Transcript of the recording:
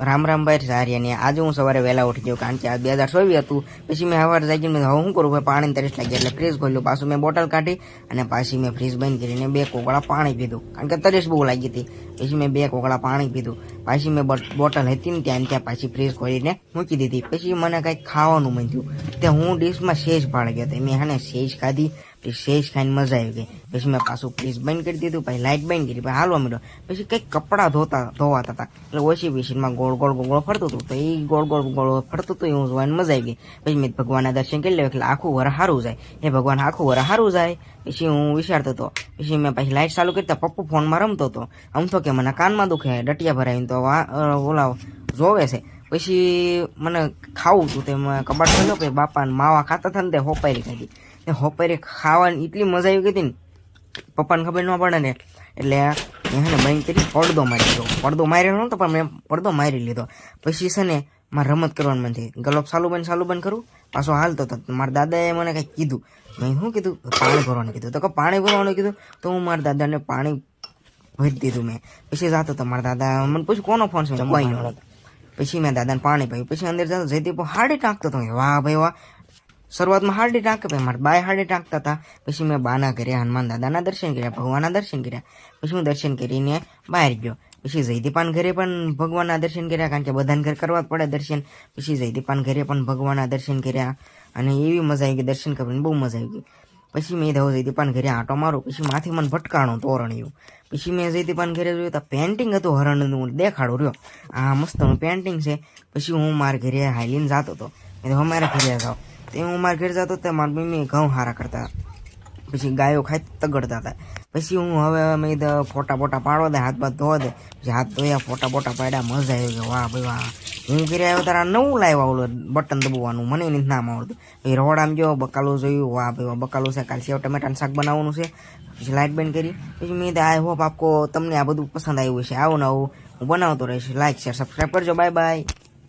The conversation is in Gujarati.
રામ રામભાઈ સારિયાની આજે હું સવારે વહેલા ઉઠી ગયો કારણ કે આ બે હજાર ચોવીસ હતું. પછી મેં સવારે જાગીને હવે શું કરું? પાણી તરસ લાગી એટલે ફ્રીજ ખોલ્યું. પાછું મેં બોટલ કાઢી અને પાછી મેં ફ્રીજ બંધ કરીને બે કોગળા પાણી પીધું. કારણ કે તરસ બહુ લાગી હતી. પછી મેં બે કોગળા પાણી પીધું. પાછી મેં બોટ- બોટલ હતી ને ત્યાં ત્યાં પાછી ફ્રીજ ખોલીને મૂકી દીધી. પછી મને કંઈક ખાવાનું મન થયું તે હું ડીશમાં શેષ પાડી ગયો હતો. મેં હે શેષ ખાધી. પછી શેષ ખાઈને મજા આવી ગઈ. પછી મેં પાછું ફ્રીજ બંધ કરી દીધું, પછી લાઇટ બંધ કરી, પછી હાલવા મળ્યો પછી કંઈક કપડાં ધોતા, ધોવાતા હતા. એટલે ઓછી મશીનમાં ગોળ ગોળ ગોળ ફરતું હતું. તો એ ગોળ ગોળ ગોળ ફરતું હતું એવું જોવાની મજા આવી ગઈ. પછી મેં ભગવાનના દર્શન કરી લેવા, એટલે આખું વર સારું જાય. એ ભગવાન, આખું વર સારું જાય. પછી હું વિચારતો હતો. પછી મેં પછી લાઇટ ચાલુ કરી, તો પપ્પુ ફોનમાં રમતો હતો. આમ તો કે મને કાનમાં દુખે, ડટિયા ભરાવીને તો ઓલા જોવે છે. પછી મને ખાવું હતું તે કબાટ ખોલ્યો કે બાપાને માવા ખાતા હતા ને તે હોપારી ખાધી. તે હોપારી ખાવાની એટલી મજા આવી ગઈ હતી ને, પપ્પાને ખબર ન પડે ને, એટલે મેં ને બંધ કરી પડદો મારી લીધો. પડદો માર્યો નહોતો પણ મેં પડદો મારી લીધો. પછી છે ને મારે રમત કરવાનું મન થઈ. ગલોપ ચાલુ બંધ ચાલુ બંધ કરું, પાછો હાલતો હતો મારા દાદાએ મને કંઈક કીધું. મેં શું કીધું? પાણી ભરવાનું કીધું. તો કે પાણી ભરવાનું કીધું? તો હું મારા દાદાને પાણી ભરી દીધું મેં. પછી જાતો હતો મારા દાદા મને પૂછ્યું, કોનો ફોન છે? પછી મેં દાદાને પાણી પાયું. પછી અંદર જતો જયદીપ હાડી ટાંકતો હતો વાહ ભાઈ વાહ. શરૂઆતમાં હાડી ટાંકે ભાઈ મારા બાય હાડી ટાંકતા હતા પછી મેં બાના ઘરે હનુમાન દાદાના દર્શન કર્યા, ભગવાનના દર્શન કર્યા. પછી હું દર્શન કરીને બહાર ગયો. પછી જયદીપાન ઘરે પણ ભગવાનના દર્શન કર્યા, કારણ કે બધાને ઘર કરવા જ પડે દર્શન. પછી જયદીપાન ઘરે પણ ભગવાનના દર્શન કર્યા. અને એવી મજા આવી ગઈ, દર્શન કરવાની બહુ મજા આવી ગઈ. પછી મેં ધવ જયદીપાન ઘરે આંટો મારું પછી માથી મને ભટકાણું તોરણિયું પછી મેં જયદીપાન ઘરે જોયું તો પેન્ટિંગ હતું હરણનું દેખાડું રહ્યો. આ મસ્તનું પેન્ટિંગ છે. પછી હું મારા ઘરે હાલીને જતો હતો. મેં તો અમારે ઘરે જાઓ. તે હું મારા ઘરે જતો તો મારી મમ્મી ઘઉં હારા કરતા પછી ગાયો ખાઈ તગડતા હતા. પછી હું હવે મેં ફોટા ફોટા પાડવા દે, હાથ બાથ ધોવા દે. પછી હાથ ધોયા, ફોટા ફોટા પાડ્યા, મજા આવી ગઈ. વાહ ભાઈ, વાહ. હું ઘરે આવ્યો તારા નવું લાવ્યા ઓલું બટન દબાવવાનું મને એની નામ આવડતું એ રોડામાં જો બકાલો જોયું વાહ ભાઈ બકાલું છે કાલ સેવ ટમેટાનું શાક બનાવવાનું છે પછી લાઇટ બંધ કરી પછી મેં આઈ હોપ આપકો તમને આ બધું પસંદ આવ્યું છે આવું ને આવું હું બનાવતો રહીશ લાઈક શેર સબસ્ક્રાઈબ કરજો બાય બાય